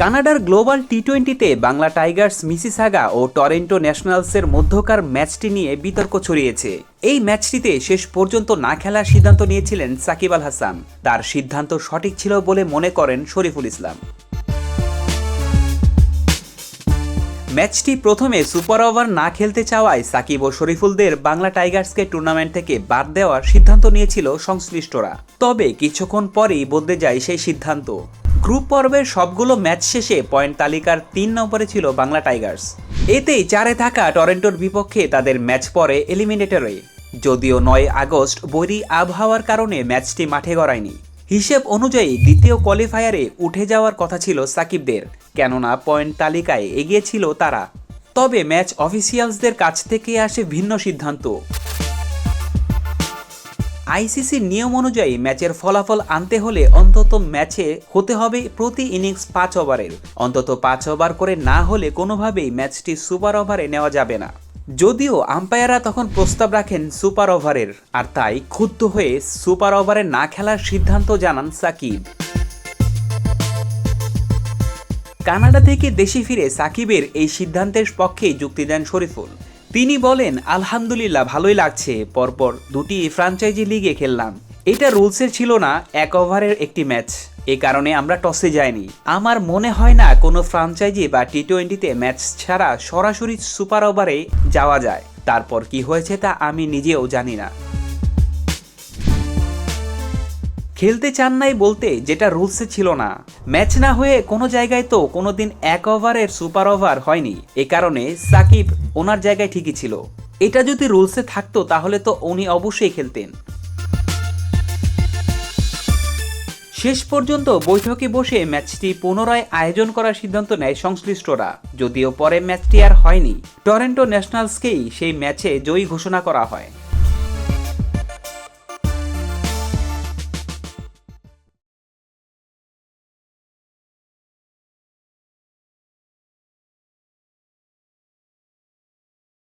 কানাডার global T টোয়েন্টিতে Bangla Tigers, Mississauga ও টরেন্টো ন্যাশনালসের মধ্যকার ম্যাচটি নিয়ে বিতর্ক ছড়িয়েছে। এই ম্যাচটিতে শেষ পর্যন্ত না খেলার সিদ্ধান্ত নিয়েছিলেন সাকিব আল হাসান। তার সিদ্ধান্ত সঠিক ছিল বলে মনে করেন শরীফুল ইসলাম। ম্যাচটি প্রথমে সুপার ওভার না খেলতে চাওয়ায় সাকিব ও শরীফুলদের বাংলা টাইগার্সকে টুর্নামেন্ট থেকে বাদ দেওয়ার সিদ্ধান্ত নিয়েছিল সংশ্লিষ্টরা। তবে কিছুক্ষণ পরেই বদলে যায় সেই সিদ্ধান্ত। গ্রুপ পর্বের সবগুলো ম্যাচ শেষে পয়েন্ট তালিকার তিন নম্বরে ছিল বাংলা টাইগার্স। এতেই চারে থাকা টরেন্টোর বিপক্ষে তাদের ম্যাচ পরে এলিমিনেটরে। যদিও নয় আগস্ট বৈরী আবহাওয়ার কারণে ম্যাচটি মাঠে গড়ায়নি। হিসেব অনুযায়ী দ্বিতীয় কোয়ালিফায়ারে উঠে যাওয়ার কথা ছিল সাকিবদের, কেননা পয়েন্ট তালিকায় এগিয়ে ছিল তারা। তবে ম্যাচ অফিসিয়ালসদের কাছ থেকে আসে ভিন্ন সিদ্ধান্ত। আইসিসির নিয়ম অনুযায়ী ম্যাচের ফলাফল আনতে হলে অন্তত ম্যাচে হতে হবে প্রতি ইনিংস পাঁচ ওভারের। অন্তত পাঁচ ওভার করে না হলে কোনোভাবেই ম্যাচটি সুপার ওভারে নেওয়া যাবে না। যদিও আম্পায়াররা তখন প্রস্তাব রাখেন সুপার ওভারের, আর তাই ক্ষুব্ধ হয়ে সুপার ওভারে না খেলার সিদ্ধান্ত জানান সাকিব। কানাডা থেকে দেশে ফিরে সাকিবের এই সিদ্ধান্তের পক্ষেই যুক্তি দেন শরীফুল। তিনি বলেন, আলহামদুলিল্লাহ, ভালোই লাগছে। পরপর দুটি ফ্রাঞ্চাইজি লিগে খেললাম। এটা রুলসের ছিল না, এক ওভারের একটি ম্যাচ। এ কারণে আমরা টসে যাইনি। আমার মনে হয় না কোনো ফ্রাঞ্চাইজি বা টি টোয়েন্টিতে ম্যাচ ছাড়া সরাসরি সুপার ওভারে যাওয়া যায়। তারপর কি হয়েছে তা আমি নিজেও জানি না। খেলতে চান নাই বলতে যেটা রুলসে ছিল না। ম্যাচ না হয়ে কোনো জায়গায় তো কোনোদিন এক ওভারের সুপার ওভার হয়নি। এ কারণে সাকিব ওনার জায়গায় ঠিকই ছিল। এটা যদি রুলসে থাকতো তাহলে তো উনি অবশ্যই খেলতেন। শেষ পর্যন্ত বৈঠকে বসে ম্যাচটি পুনরায় আয়োজন করার সিদ্ধান্ত নেয় সংশ্লিষ্টরা। যদিও পরে ম্যাচটি আর হয়নি। টরেন্টো ন্যাশনালসকেই সেই ম্যাচে জয়ী ঘোষণা করা হয়।